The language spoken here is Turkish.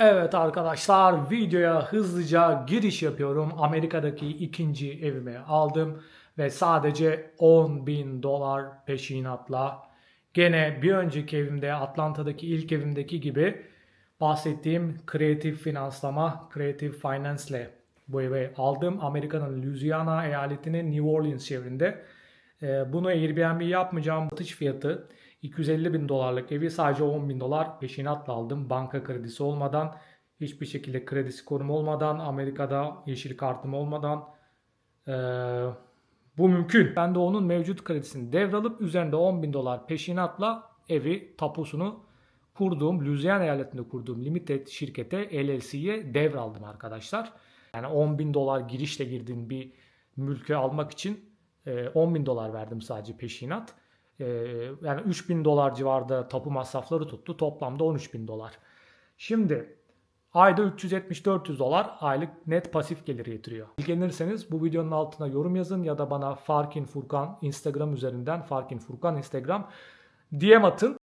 Evet arkadaşlar videoya hızlıca giriş yapıyorum. Amerika'daki ikinci evimi aldım ve sadece 10 bin dolar peşinatla gene bir önceki evimde Atlanta'daki ilk evimdeki gibi bahsettiğim kreatif finanslama, kreatif finance ile bu evi aldım. Amerika'nın Louisiana eyaletinin New Orleans şehrinde. Ee, Bunu Airbnb yapmayacağım. Satış fiyatı 250 bin dolarlık evi sadece 10 bin dolar peşinatla aldım. Banka kredisi olmadan, hiçbir şekilde kredi skorum olmadan, Amerika'da yeşil kartım olmadan ee, bu mümkün. Ben de onun mevcut kredisini devralıp üzerinde 10 bin dolar peşinatla evi tapusunu kurduğum, Louisiana eyaletinde kurduğum limited şirkete LLC'ye devraldım arkadaşlar. Yani 10 bin dolar girişle girdiğim bir mülkü almak için e, 10 bin dolar verdim sadece peşinat. E, Yani 3 bin dolar civarında tapu masrafları tuttu. Toplamda 13 bin dolar. Şimdi ayda 370-400 dolar aylık net pasif gelir getiriyor. İlgilenirseniz bu videonun altına yorum yazın ya da bana Farkin Furkan Instagram üzerinden Farkin Furkan Instagram DM atın.